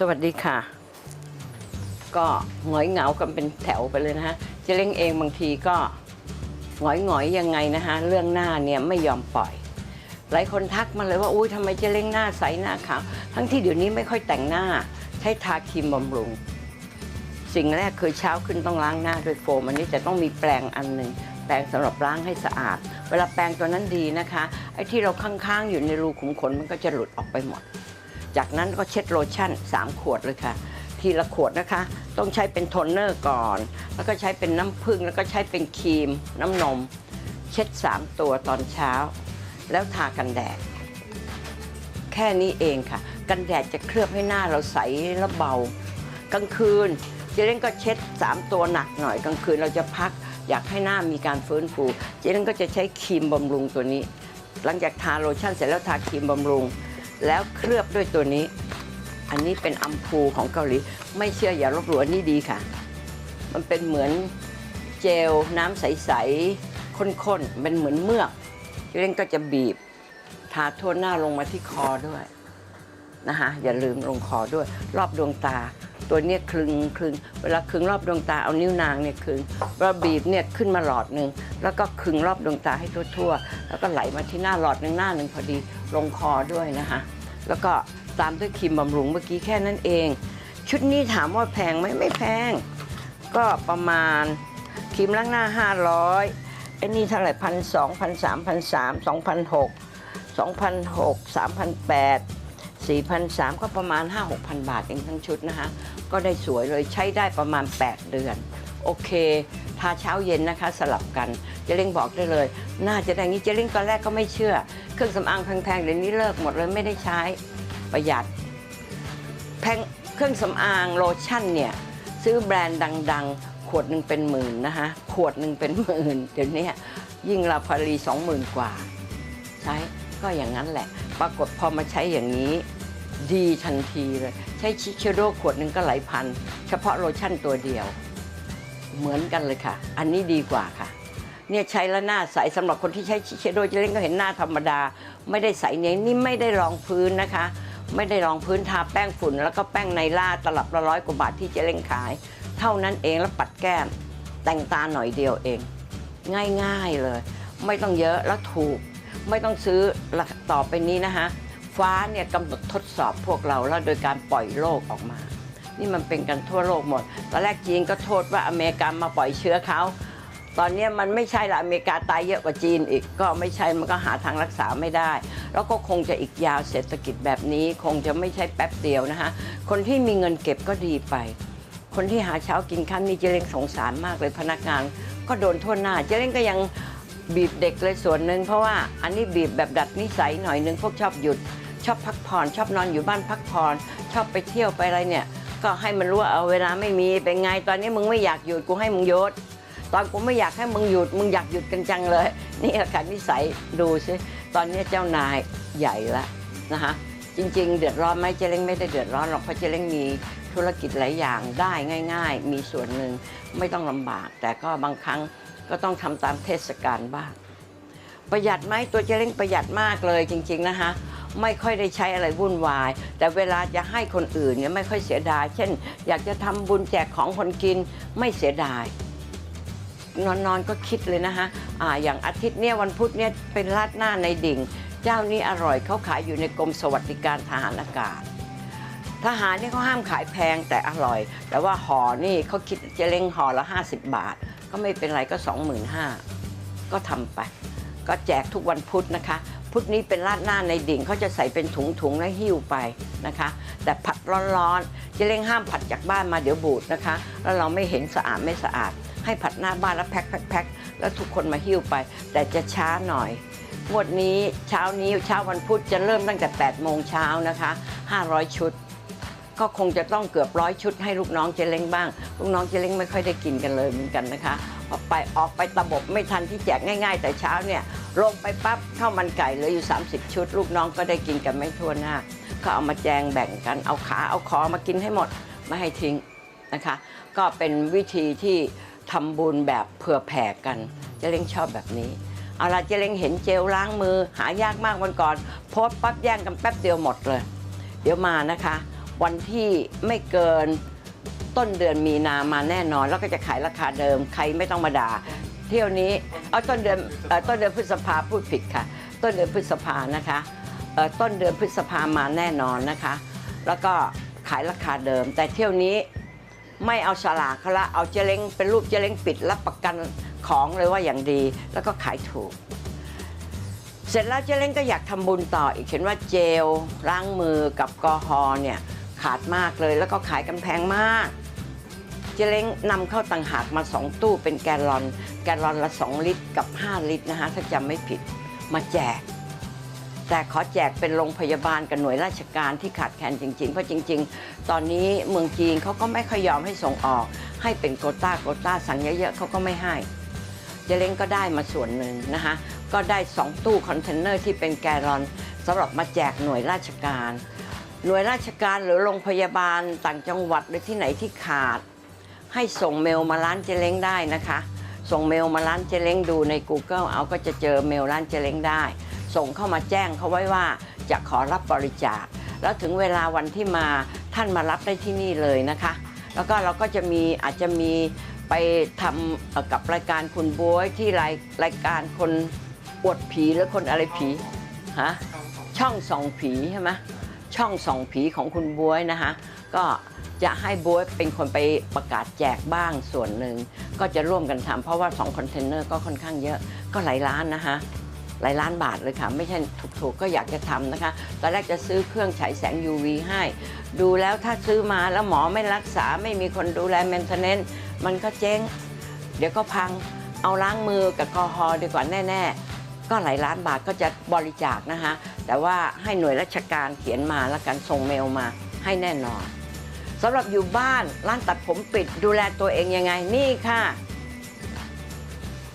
สวัสดีค่ะ ก็หงอยเหงากันเป็นแถวไปเลยนะฮะเจเล้งเองบางทีก็หงอยหงอยยังไงนะฮะเรื่องหน้าเนี่ยไม่ยอมปล่อย หลายคนทักมาเลยว่าอุ้ยทำไมเจเล้งหน้าใสหน้าขาวทั้งที่เดี๋ยวนี้ไม่ค่อยแต่งหน้าใช้ทาครีมบำรุง สิ่งแรกคือเช้าขึ้นต้องล้างหน้าด้วยโฟมอันนี้จะต้องมีแปรงอันหนึ่งแปรงสำหรับล้างให้สะอาด เวลาแปรงตัวนั้นดีนะคะไอ้ที่เราค้างๆอยู่ในรูขุมขนมันก็จะหลุดออกไปหมด จากนั้นก็เช็ดโลชั่น 3 ขวดเลยค่ะ ทีละขวดนะคะ ต้องใช้เป็นโทนเนอร์ก่อน แล้วก็ใช้เป็นน้ำผึ้งแล้วก็ใช้เป็นครีม น้ำนม เช็ด 3 ตัวตอนเช้า แล้วทากันแดด แค่นี้เองค่ะ กันแดดจะเคลือบให้หน้าเราใสและเบากลางคืนเจเล้นก็เช็ด 3 ตัวหนักหน่อยกลางคืนเราจะพักอยากให้หน้ามีการฟื้นฟู เจเล้นก็จะใช้ครีมบำรุงตัวนี้ หลังจากทาโลชั่นเสร็จแล้วทาครีมบำรุง แล้วเคลือบด้วยตัวนี้ อันนี้เป็นอัมพูของเกาหลี ไม่เชื่ออย่าลบหลู่อันนี้ดีค่ะ มันเป็นเหมือนเจลน้ำใสๆข้นๆเป็นเหมือนเมือกเล้นก็จะบีบ ทาทั่วหน้าลงมาที่คอด้วยนะคะอย่าลืมลงคอด้วย รอบดวงตา ตัวเนี้ยคลึงคลึงเวลาคลึงรอบดวงตาเอานิ้วนางเนี่ยคลึงเวลาบีบเนี่ยขึ้นมาหลอดหนึ่งแล้วก็คลึงรอบดวงตาให้ทั่วๆ แล้วก็ไหลมาที่หน้าหลอดหนึ่งหน้าหนึ่งพอดีลงคอด้วยนะคะ แล้วก็ตามด้วยครีมบำรุงเมื่อกี้แค่นั้นเอง ชุดนี้ถามว่าแพงไหมไม่แพง ก็ประมาณครีมล้างหน้า 500ไอ้นี่เท่าไหร่พันสองพันสามพันสามสองพันหกสองพันหกสามพันแปด4,300ก็ประมาณ 5-6,000 บาทเองทั้งชุดนะคะ ก็ได้สวยเลยใช้ได้ประมาณ 8 เดือน โอเค ทาเช้าเย็นนะคะสลับกันเจเล้งบอกได้เลย น่าจะได้งี้เจเล้งตอนแรกก็ไม่เชื่อ เครื่องสำอางแพงๆเดี๋ยวนี้เลิกหมดเลยไม่ได้ใช้ประหยัดแพงเครื่องสำอางโลชั่นเนี่ยซื้อแบรนด์ดัง ๆ ขวดหนึ่งเป็นหมื่นนะคะขวดหนึ่งเป็นหมื่นเดี๋ยวนี้ยิ่งลาพารีสองหมื่นกว่า ใช้ก็อย่างนั้นแหละ ปรากฏพอมาใช้อย่างนี้ดีทันทีเลย ใช้ชิคเชโดขวดหนึ่งก็หลายพัน เฉพาะโลชั่นตัวเดียว เหมือนกันเลยค่ะ อันนี้ดีกว่าค่ะ เนี่ยใช้แล้วหน้าใสสำหรับคนที่ใช้เชโดจะเล่นก็เห็นหน้าธรรมดา ไม่ได้ใสเนียนี่ไม่ได้รองพื้นนะคะ ไม่ได้รองพื้นทาแป้งฝุ่น แล้วก็แป้งไนล่าตลับละร้อยกว่าบาทที่เจะเล่นขาย เท่านั้นเองแล้วปัดแก้ม แต่งตาหน่อยเดียวเอง ง่ายๆเลย ไม่ต้องเยอะแล้วถูก ไม่ต้องซื้อต่อไปนี้นะคะฟ้าเนี่ยกำหนดทดสอบพวกเราแล้วโดยการปล่อยโรคออกมา นี่มันเป็นกันทั่วโลกหมด ตอนแรกจีนก็โทษว่าอเมริกามาปล่อยเชื้อเขา ตอนนี้มันไม่ใช่ละอเมริกาตายเยอะกว่าจีนอีก ก็ไม่ใช่ มันก็หาทางรักษาไม่ได้ แล้วก็คงจะอีกยาวเศรษฐกิจแบบนี้ คงจะไม่ใช่แป๊บเดียวนะคะ คนที่มีเงินเก็บก็ดีไป คนที่หาเช้ากินข้ามนี่เจเล้งสงสารมากเลยพนักงาน ก็โดนทั่วหน้า เจเล้งก็ยังบีบเด็กเลยส่วนหนึ่งเพราะว่าอันนี้บีบแบบดัดนิสัยหน่อยหนึงพวกชอบหยุด ชอบพักผ่อน ชอบนอนอยู่บ้านพักผ่อน ชอบไปเที่ยวไปอะไรเนี่ย ก็ให้มันรู้ว่าเอาเวลาไม่มีเป็นไงตอนนี้มึงไม่อยากหยุดกูให้มึงหยุดตอนกูไม่อยากให้มึงหยุดมึงอยากหยุดกันจังเลย นี่แหละค่ะนิสัยดูซิตอนนี้เจ้านายใหญ่ละนะคะจริง ๆ เดือดร้อนไหมเจเล้งไม่ได้เดือดร้อนหรอกเพราะเจเล้งมีธุรกิจหลายอย่างได้ง่าย ๆ มีส่วนหนึ่งไม่ต้องลำบาก แต่ก็บางครั้งก็ต้องทำตามเทศกาลบ้าง ประหยัดไหมตัวเจเล้งประหยัดมากเลยจริง ๆนะคะ ไม่ค่อยได้ใช้อะไรวุ่นวาย แต่เวลาจะให้คนอื่นเนี่ยไม่ค่อยเสียดาย เช่น อยากจะทำบุญแจกของคนกินไม่เสียดาย นอนนอนก็คิดเลยนะคะอ่าอย่างอาทิตย์เนี่ยวันพุธเนี่ยเป็นราดหน้าในดิ่ง เจ้านี้อร่อยเขาขายอยู่ในกรมสวัสดิการทหารอากาศทหารนี่เขาห้ามขายแพงแต่อร่อย แต่ว่าห่อนี่เขาคิดเจเล้งห่อละ 50 บาท ก็ไม่เป็นไรก็ 25,000ก็ทำไป ก็แจกทุกวันพุธนะคะ พุธนี้เป็นราดหน้าในดิ่งเขาจะใส่เป็นถุงๆแล้วหิ้วไปนะคะ แต่ผัดร้อนๆเจะเล่งห้ามผัดจากบ้านมาเดี๋ยวบูดนะคะ แล้วเราไม่เห็นสะอาดไม่สะอาด ให้ผัดหน้าบ้านแล้วแพ็คแพ็คแพ็คแล้วทุกคนมาหิ้วไป แต่จะช้าหน่อยงวดนี้เช้านี้เช้าวันพุธจะเริ่มตั้งแต่8โมงเช้านะคะ 500 ชุด ก็คงจะต้องเกือบร้อยชุดให้ลูกน้องเจเล้งบ้าง ลูกน้องเจเล้งไม่ค่อยได้กินกันเลยเหมือนกันนะคะพอไปออกไปตะบบไม่ทันที่แจกง่ายๆ แต่เช้าเนี่ยลงไปปั๊บข้าวมันไก่เหลืออยู่ 30 ชุด ลูกน้องก็ได้กินกันไม่ทั่วหน้าก็เอามาแจงแบ่งกันเอาขาเอาคอมากินให้หมดไม่ให้ทิ้งนะคะ ก็เป็นวิธีที่ทำบุญแบบเผื่อแผ่กันเจเล้งชอบแบบนี้เอาละเจเล้งเห็นเจลล้างมือ หายากมากวันก่อนโพสต์ปั๊บแย่งกันแป๊บเดียวหมดเลย เดี๋ยวมานะคะ วันที่ไม่เกิน ต้นเดือนมีนามาแน่นอน แล้วก็จะขายราคาเดิมใครไม่ต้องมาด่า เที่ยวนี้เอาต้นเดือนเอ่อต้นเดือนพฤษภาพูดผิดค่ะ ต้นเดือนพฤษภานะคะเอ่อต้นเดือนพฤษภามาแน่นอนนะคะ แล้วก็ขายราคาเดิม แต่เที่ยวนี้ไม่เอาฉลากเขาละเอาเจเล้งเป็นรูปเจเล้งปิดรับประกันของเลยว่าอย่างดีแล้วก็ขายถูก เสร็จแล้วเจเล้งก็อยากทำบุญต่ออีกเห็นว่าเจลล้างมือกับกอฮอล์เนี่ยขาดมากเลย แล้วก็ขายกันแพงมาก เจเล้งนำเข้าต่างหากมา 2 ตู้เป็นแกลลอน แกลลอนละ 2 ลิตรกับ 5 ลิตรนะคะถ้าจำไม่ผิดมาแจก แต่ขอแจกเป็นโรงพยาบาลกับหน่วยราชการที่ขาดแคลนจริง ๆ เพราะจริง ๆ ตอนนี้เมืองจีนเขาก็ไม่ค่อยยอมให้ส่งออก ให้เป็นโกต้าโกต้าสั่งเยอะๆเขาก็ไม่ให้เจเล้งก็ได้มาส่วนหนึ่งนะคะก็ได้ 2 ตู้คอนเทนเนอร์ที่เป็นแกลลอนสำหรับมาแจกหน่วยราชการ หน่วยราชการหรือโรงพยาบาลต่างจังหวัดหรือที่ไหนที่ขาด ให้ส่งเมลมาร้านเจเล้งได้นะคะ ส่งเมลมาร้านเจเล้งดูใน Google เอาก็จะเจอเมลร้านเจเล้งได้ ส่งเข้ามาแจ้งเขาไว้ว่าจะขอรับบริจาค แล้วถึงเวลาวันที่มาท่านมารับได้ที่นี่เลยนะคะ แล้วก็เราก็จะมีอาจจะมีไปทำกับรายการคุณบวยที่รายรายการคนอวดผีหรือคนอะไรผีฮะช่องส่องผีใช่ไหมช่องส่องผีของคุณบวยนะคะก็ จะให้บวยเป็นคนไปประกาศแจกบ้างส่วนหนึ่ง ก็จะร่วมกันทำเพราะว่า2คอนเทนเนอร์ก็ค่อนข้างเยอะก็หลายล้านนะคะหลายล้านบาทเลยค่ะ ไม่ใช่ถูกๆก็อยากจะทำนะคะ ตอนแรกจะซื้อเครื่องฉายแสง UV ให้ ดูแล้วถ้าซื้อมาแล้วหมอไม่รักษาไม่มีคนดูแล maintenance มันก็เจ๊ง เดี๋ยวก็พังเอาล้างมือกับแอลกอฮอล์ดีกว่าแน่ ๆ ก็หลายล้านบาทก็จะบริจาคนะคะ แต่ว่าให้หน่วยราชการเขียนมาแล้วกันส่งเมลมาให้แน่นอน สำหรับอยู่บ้านร้านตัดผมปิดดูแลตัวเองยังไงนี่ค่ะ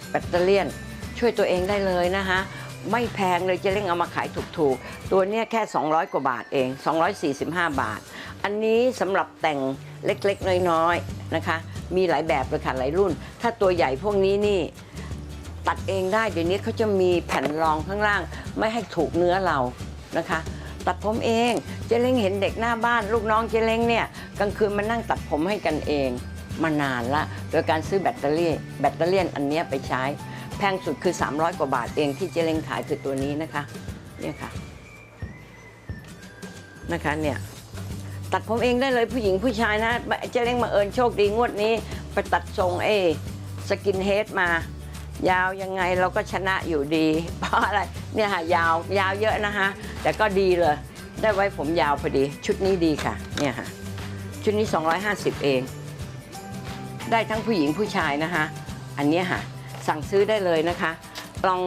แบตเตอรี่ยนช่วยตัวเองได้เลยนะคะไม่แพงเลยจะเล่งเอามาขายถูกๆ ตัวเนี้ยแค่ 200 กว่าบาทเอง 245 บาท อันนี้สำหรับแต่งเล็กๆ น้อยๆนะคะ มีหลายแบบเลยค่ะหลายรุ่น ถ้าตัวใหญ่พวกนี้นี่ตัดเองได้เดี๋ยวนี้เขาจะมีแผ่นรองข้างล่าง ไม่ให้ถูกเนื้อเรานะคะ ตัดผมเอง เจเล้งเห็นเด็กหน้าบ้าน ลูกน้องเจเล้งเนี่ยกลางคืนมานั่งตัดผมให้กันเองมานานละ โดยการซื้อแบตเตอรี่ แบตเตอรี่อันนี้ไปใช้ แพงสุดคือ 300 กว่าบาทเองที่เจเล้งขายคือตัวนี้นะคะเนี่ยค่ะนะคะเนี่ยตัดผมเองได้เลยผู้หญิงผู้ชายนะเจเล้งมาเอิญโชคดีงวดนี้ ไปตัดทรงเอสกินเฮดมา ยาวยังไงเราก็ชนะอยู่ดี เพราะอะไรเนี่ยค่ะยาวยาวเยอะนะคะ แต่ก็ดีเลย ได้ไว้ผมยาวพอดี ชุดนี้ดีค่ะเนี่ยค่ะ ชุดนี้ 250 เอง ได้ทั้งผู้หญิงผู้ชายนะคะ อันนี้ค่ะ สั่งซื้อได้เลยนะคะ ลอง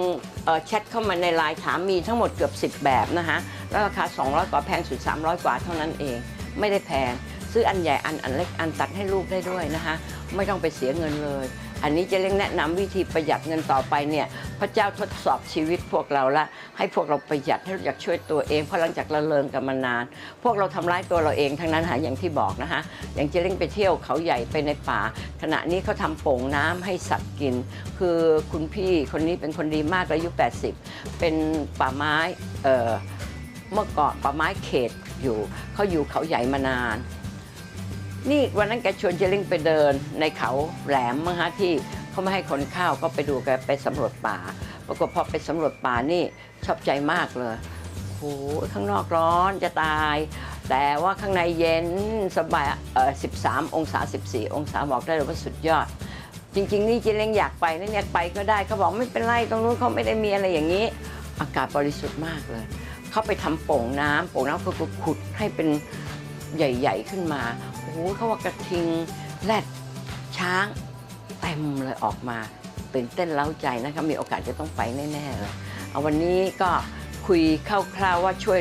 ออแชทเข้ามาในไลน์ถามมีทั้งหมดเกือบ 10 แบบนะคะ แล้วราคา 200 กว่าแพงสุด 300 กว่าเท่านั้นเอง ไม่ได้แพงซื้ออันใหญ่อันอันเล็กอันตัดให้ลูกได้ด้วยนะคะ ไม่ต้องไปเสียเงินเลย อันนี้จะเล่งแนะนำวิธีประหยัดเงินต่อไปเนี่ยพระเจ้าทดสอบชีวิตพวกเราละ ให้พวกเราประหยัดให้รู้จักช่วยตัวเองเพราะหลังจากเราเลิงกันมานาน พวกเราทำร้ายตัวเราเองทั้งนั้นหาอย่างที่บอกนะคะอย่างเจเล้งไปเที่ยวเขาใหญ่ไปในป่า ขณะนี้เขาทำโป่งน้ำให้สัตว์กิน คือคุณพี่คนนี้เป็นคนดีมากอายุ 80 เป็นป่าไม้เอ่อเมื่อก่อนป่าไม้เขตอยู่เขาอยู่เขาใหญ่มานาน นี่วันนั้นแกชวนเจล้งไปเดินในเขาแหลมมั้งฮะที่เขาไม่ให้คนเข้าก็ไปดูแกไปสำรวจป่าปรากฏพอไปสำรวจป่านี่ชอบใจมากเลยโหข้างนอกร้อนจะตาย แต่ว่าข้างในเย็นสบายเออ13 องศา 14 องศาบอกได้เลยว่าสุดยอด จริง ๆ นี่เจเล้งอยากไปนะเนี่ยไปก็ได้เขาบอกไม่เป็นไรตรงนู้นเขาไม่ได้มีอะไรอย่างนี้ อากาศบริสุทธิ์มากเลยเขาไปทำโป่งน้ำโป่งน้ำก็ขุดให้เป็นใหญ่ ๆ ขึ้นมา โหเขาว่ากระทิงแรดช้างเต็มเลยออกมาตื่นเต้นเล้าใจนะคะมีโอกาสจะต้องไปแน่ๆเลยเอาวันนี้ก็คุยคร่าวๆว่าช่วย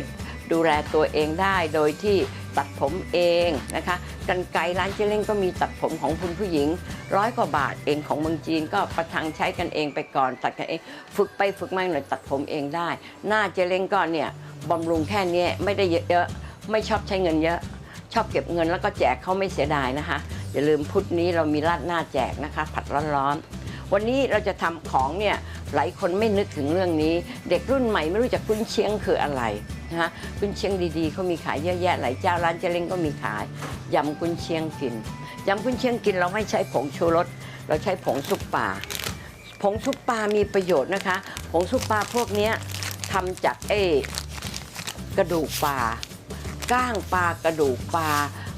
ดูแลตัวเองได้โดยที่ตัดผมเองนะคะกันไกรร้านเจเล้งก็มีตัดผมของคุณผู้หญิง ร้อยกว่าบาทเองของเมืองจีนก็ประทังใช้กันเองไปก่อนตัดกันเอง ฝึกไปฝึกมาหน่อยตัดผมเองได้ หน้าเจเล้งก็เนี่ยบำรุงแค่นี้ไม่ได้เยอะๆไม่ชอบใช้เงินเยอะ ชอบเก็บเงินแล้วก็แจกเขาไม่เสียดายนะคะ อย่าลืมพุธนี้เรามีราดหน้าแจกนะคะ ผัดร้อนๆ วันนี้เราจะทำของเนี่ยหลายคนไม่นึกถึงเรื่องนี้ เด็กรุ่นใหม่ไม่รู้จักกุ้นเชียงคืออะไรนะคะกุ้นเชียงดีๆเขามีขายเยอะแยะหลายเจ้าร้านเจเล้งก็มีขายยำกุ้นเชียงกินยำกุ้นเชียงกินเราไม่ใช้ผงชูรสเราใช้ผงซุปปลาผงซุปปลามีประโยชน์นะคะ ผงซุปปลาพวกนี้ทำจากเอกระดูกปลา ก้างปลากระดูกปลา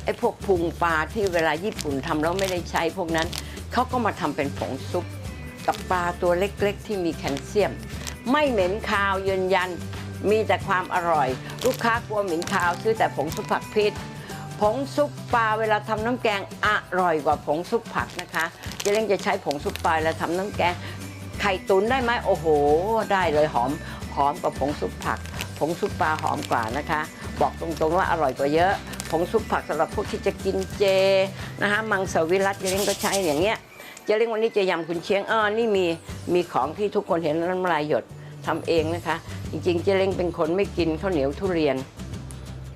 ไอ้พวกพุงปลาที่เวลาญี่ปุ่นทำแล้วไม่ได้ใช้พวกนั้นเขาก็มาทำเป็นผงซุป กับปลาตัวเล็กๆ ที่มีแคลเซียม ไม่เหม็นคาวยืนยันมีแต่ความอร่อย ลูกค้ากลัวเหม็นคาวซื้อแต่ผงซุปผักพิษผงซุปปลาเวลาทำน้ำแกงอร่อยกว่าผงซุปผักนะคะเจเล้งจะใช้ผงซุปปลาแล้วทำน้ำแกง ไข่ตุ๋นได้ไหมโอ้โห ได้เลยหอมหอมกว่าผงซุปผัก ผงซุปปลาหอมกว่านะคะ บอกตรงๆว่าอร่อยกว่าเยอะ ผงซุปผักสำหรับพวกที่จะกินเจนะคะมังสวิรัตเจเล้งก็ใช้อย่างเงี้ยเจเล้งวันนี้จะยำคุณเชียงเออนี่มีมีของที่ทุกคนเห็นน้ำลายหยดทำเองนะคะ จริงๆเจเล้งเป็นคนไม่กินข้าวเหนียวทุเรียน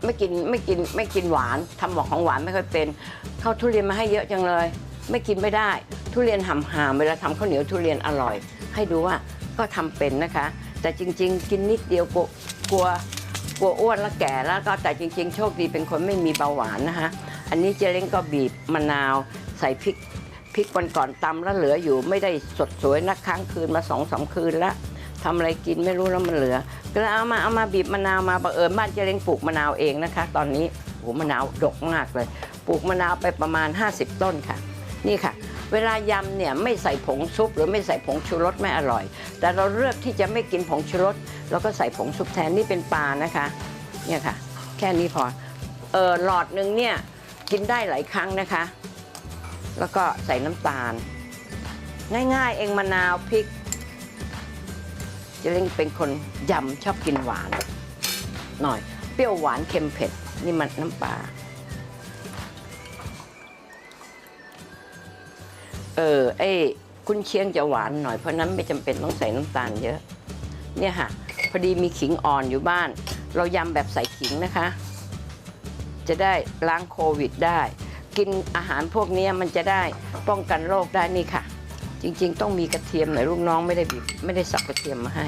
ไม่กินไม่กินไม่กินหวานทำหมอกของหวานไม่ค่อยเป็นข้าวทุเรียนมาให้เยอะจังเลย ไม่กินไม่ได้ ทุเรียนหำหามเวลาทำข้าวเหนียวทุเรียนอร่อย ให้ดูว่าก็ทำเป็นนะคะ แต่จริง ๆ กินนิดเดียวกลัว กลัวอ้วนแล้วแก่แล้วก็แต่จริง ๆ โชคดีเป็นคนไม่มีเบาหวานนะคะอันนี้เจเล้งก็บีบมะนาวใส่พริกพริกวันก่อนตำแล้วเหลืออยู่ไม่ได้สดสวยนักค้างคืนมาสองสาคืนล้วทำอะไรกินไม่รู้แล้วมันเหลือ ก็เลยเอามาเอามาบีบมะนาวมาบังเอิญบ้านเจเล้งปลูกมะนาวเองนะคะ ตอนนี้โอ้โหมะนาวดกมากเลย ปลูกมะนาวไปประมาณ 50 ต้นค่ะ นี่ค่ะ เวลายำเนี่ยไม่ใส่ผงซุปหรือไม่ใส่ผงชูรสไม่อร่อย แต่เราเลือกที่จะไม่กินผงชูรส เราก็ใส่ผงซุปแทนนี่เป็นปลานะคะ เนี่ยค่ะ แค่นี้พอเออหลอดหนึ่งเนี่ยกินได้หลายครั้งนะคะ แล้วก็ใส่น้ำตาล ง่ายๆ เองมะนาวพริกจะเล่งเป็นคนยำชอบกินหวาน หน่อย เปรี้ยวหวานเค็มเผ็ด นี่มันน้ำปลาเออไอ้คุณเชียงจะหวานหน่อยเพราะนั้นไม่จำเป็นต้องใส่น้ำตาลเยอะ เนี่ยค่ะ พอดีมีขิงอ่อนอยู่บ้าน เรายำแบบใส่ขิงนะคะ จะได้ล้างโควิดได้ กินอาหารพวกนี้มันจะได้ป้องกันโรคได้นี่ค่ะ จริงๆ ต้องมีกระเทียมหน่อยลูกน้องไม่ได้บีบไม่ได้สับกระเทียมมาให้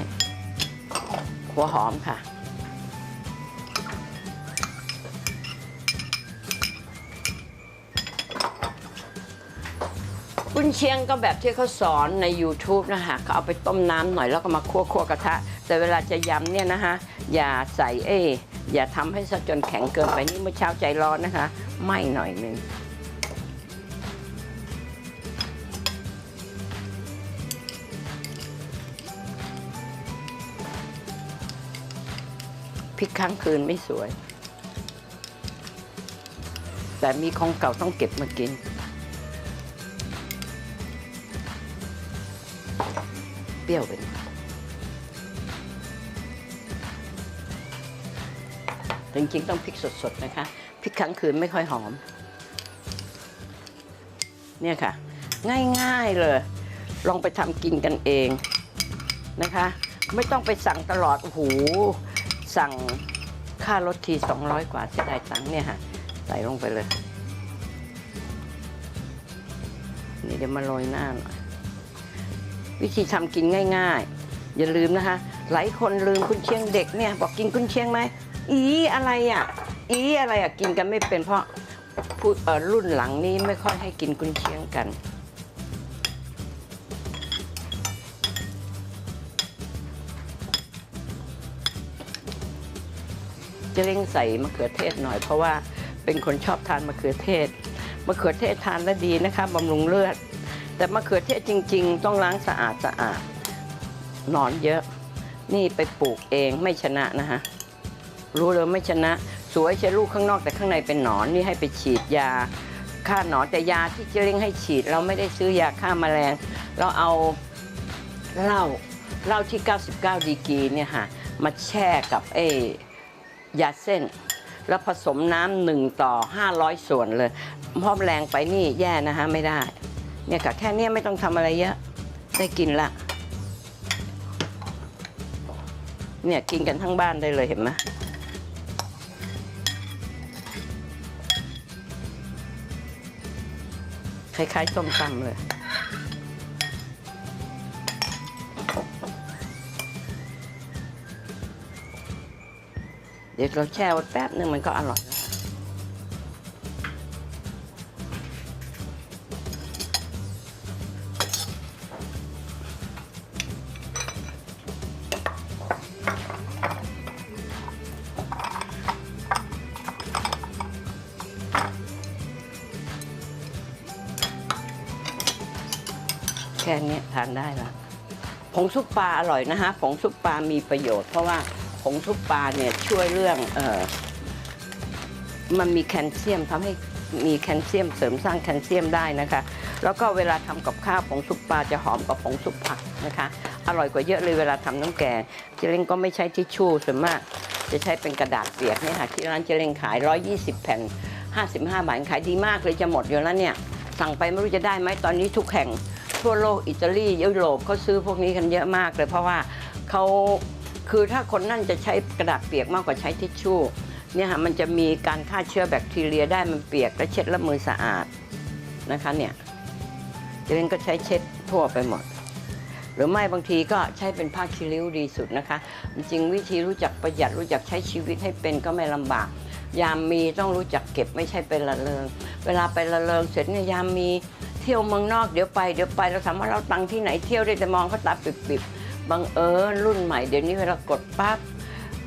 หัวหอมค่ะกุนเชียงก็แบบที่เขาสอนใน YouTube นะคะเขาเอาไปต้มน้ำหน่อยแล้วก็มาคั่วคั่วกระทะ แต่เวลาจะยำเนี่ยนะคะ อย่าใส่เอ้อย่าทำให้ซะจนแข็งเกินไปนี่เมื่อเช้าใจร้อนนะคะไหม่หน่อยหนึงพริกค้างคืนไม่สวย แต่มีของเก่าต้องเก็บมากิน เปรี้ยวไปหน่อย จริงๆต้องพริกสดๆนะคะพริกค้างคืนไม่ค่อยหอม เนี่ยค่ะ ง่ายๆเลย ลองไปทำกินกันเองนะคะ ไม่ต้องไปสั่งตลอดโอ้โหสั่งค่ารถที 200 กว่าเสียดายตังค์เนี่ยค่ะ ใส่ลงไปเลย นี่เดี๋ยวมาโรยหน้าหน่อยวิธีทำกินง่าย ๆ อย่าลืมนะคะ หลายคนลืมคุณเชียงเด็กเนี่ย บอกกินคุณเชียงไหม อีอะไรอะ อีอะไรอะกินกันไม่เป็นเพราะผู้เอ่อรุ่นหลังนี้ไม่ค่อยให้กินกุนเชียงกัน จะเร่งใส่มะเขือเทศหน่อยเพราะว่าเป็นคนชอบทานมะเขือเทศ มะเขือเทศทานแล้วดีนะคะบำรุงเลือด แต่มะเขือเทศจริง ๆ ต้องล้างสะอาดสะอาดหนอนเยอะ นี่ไปปลูกเองไม่ชนะนะคะ รู้เลยไม่ชนะ สวยใช้ลูกข้างนอกแต่ข้างในเป็นหนอนนี่ให้ไปฉีดยาฆ่าหนอนแต่ยาที่เจเล้งให้ฉีด เราไม่ได้ซื้อยาฆ่าแมลง เราเอาเหล้าเหล้าที่ 99 ดีกรีเนี่ยค่ะมาแช่กับเอยาเส้น แล้วผสมน้ำหนึ่งต่อ 500 ส่วนเลยพราะแรงไปนี่แย่นะคะไม่ได้ เนี่ยค่ะแค่เนี้ยไม่ต้องทำอะไรเยอะ ได้กินละ เนี่ยกินกันทั้งบ้านได้เลยเห็นไหม คล้ายๆส้มตำเลย เดี๋ยวเราแช่ไว้แป๊บนึงมันก็อร่อยแล้วานได้ละผงซุปปลาอร่อยนะคะผงซุปปลามีประโยชน์ เพราะว่าผงซุปปลาเนี่ยช่วยเรื่องเออมันมีแคลเซียมทำให้มีแคลเซียมเสริมสร้างแคลเซียมได้นะคะ แล้วก็เวลาทำกับข้าวผงซุปปลาจะหอมกว่าผงซุปผักนะคะ อร่อยกว่าเยอะเลยเวลาทำน้ำแกงเจเล้งก็ไม่ใช้ทิชชู่ส่วนมาก จะใช้เป็นกระดาษเปียกเนี่ยค่ะที่ร้านเจเล้งขาย 120 แผ่น 55 บาทขายดีมากเลยจะหมดอยู่แล้วเนี่ยสั่งไปไม่รู้จะได้ไหมตอนนี้ทุกแห่ง ทั่วโลกอิตาลียุโรปเขาซื้อพวกนี้กันเยอะมากเลย เพราะว่าเขาคือถ้าคนนั่นจะใช้กระดาษเปียกมากกว่าใช้ทิชชู่เนี่ยค่ะมันจะมีการฆ่าเชื้อแบคทีเรียได้มันเปียกและเช็ดแล้วมือสะอาดนะคะเนี่ยเจเล้งก็ใช้เช็ดทั่วไปหมด หรือไม่บางทีก็ใช้เป็นผ้าคีริ้วดีสุดนะคะ จริงวิธีรู้จักประหยัดรู้จักใช้ชีวิตให้เป็นก็ไม่ลำบาก ยามมีต้องรู้จักเก็บไม่ใช่เป็นละเลงเวลาไปละเลงเสร็จเนี่ยยามมี ที่ยวเมืองนอกเดี๋ยวไปเดี๋ยวไปเราถามว่าเราตังที่ไหนเที่ยวได้แต่มองเขาตาปิบๆบังเอิญรุ่นใหม่ เดี๋ยวนี้เวลากดปั๊บ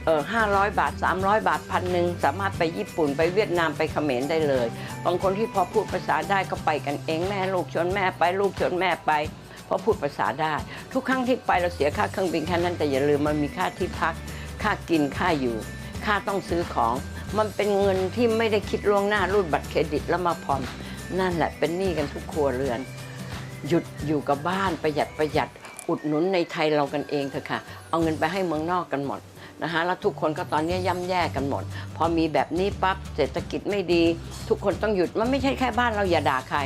เออห้าร้อยบาท 300 บาทพันหนึ่งสามารถไปญี่ปุ่นไปเวียดนามไปเขมรได้เลย บางคนที่พอพูดภาษาได้ก็ไปกันเองแม่ลูกชวนแม่ไปลูกชวนแม่ไปเพราะพูดภาษาได้ ทุกครั้งที่ไปเราเสียค่าเครื่องบินแค่นั้นแต่อย่าลืมมันมีค่าที่พัก ค่ากินค่าอยู่ ค่าต้องซื้อของ มันเป็นเงินที่ไม่ได้คิดล่วงหน้ารูดบัตรเครดิตแล้วมาผ่อน นั่นแหละเป็นหนี้กันทุกครัวเรือน หยุดอยู่กับบ้านประหยัดประหยัดอุดหนุนในไทยเรากันเองเถอะค่ะ เอาเงินไปให้เมืองนอกกันหมดนะคะแล้วทุกคนก็ตอนนี้ย่ำแย่กันหมด พอมีแบบนี้ปั๊บเศรษฐกิจไม่ดี ทุกคนต้องหยุดมันไม่ใช่แค่บ้านเราอย่าด่าใคร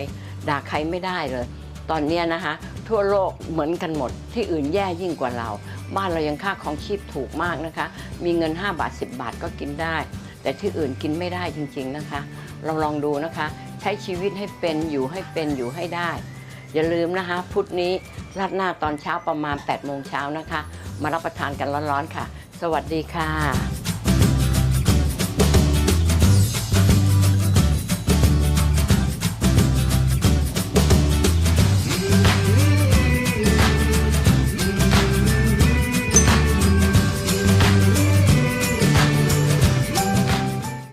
ด่าใครไม่ได้เลย ตอนนี้นะคะ ทั่วโลกเหมือนกันหมด ที่อื่นแย่ยิ่งกว่าเรา บ้านเรายังค่าของชีพถูกมากนะคะ มีเงิน 5 บาท 10 บาทก็กินได้ แต่ที่อื่นกินไม่ได้จริง ๆนะคะ เราลองดูนะคะ ใช้ชีวิตให้เป็นอยู่ให้เป็นอยู่ให้ได้ อย่าลืมนะคะ พุธนี้ราดหน้าตอนเช้าประมาณ8โมงเช้านะคะ มารับประทานกันร้อนๆค่ะ สวัสดีค่ะ